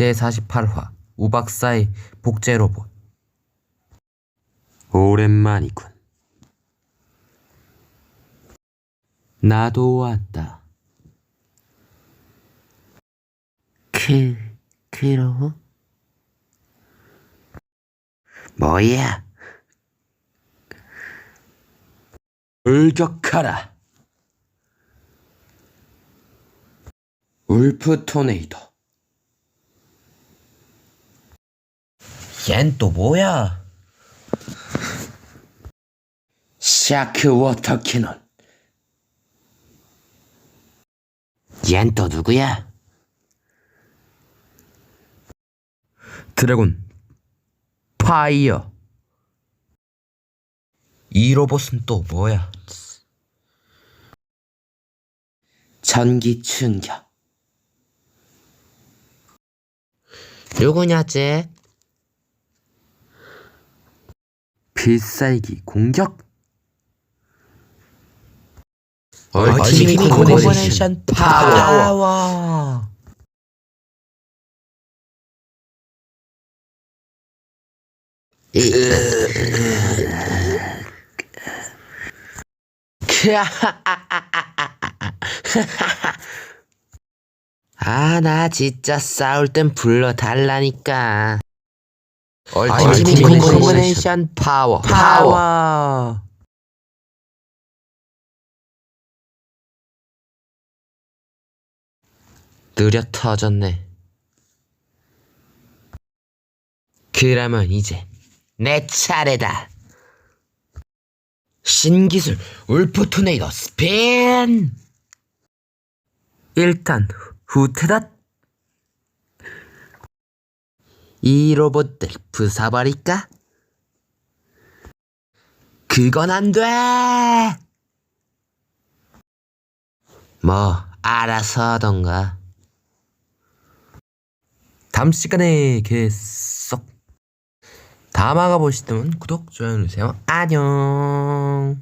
제48화 우박사의 복제 로봇 오랜만이군. 나도 왔다. 그, 그러고? 뭐야? 울격하라. 울프 토네이도. 얜 또 뭐야? 샤크 워터 캐논. 얜 또 누구야? 드래곤 파이어. 이 로봇은 또 뭐야? 전기 충격. 누구냐, 쟤? 필살기 공격. 얼티밋 코버네이션 파워. 아, 나 진짜 싸울 땐 불러달라니까. 얼티밋 코버네이션 코버네이션 파워. 파워. 느려 터졌네. 그러면 이제 내 차례다. 신기술 울프 토네이도 스핀! 일단 후트닷 이 로봇들 부숴버릴까? 그건 안 돼! 뭐, 알아서 하던가. 다음 시간에 계속 화가 보시면 구독, 좋아요 누르세요. 안녕!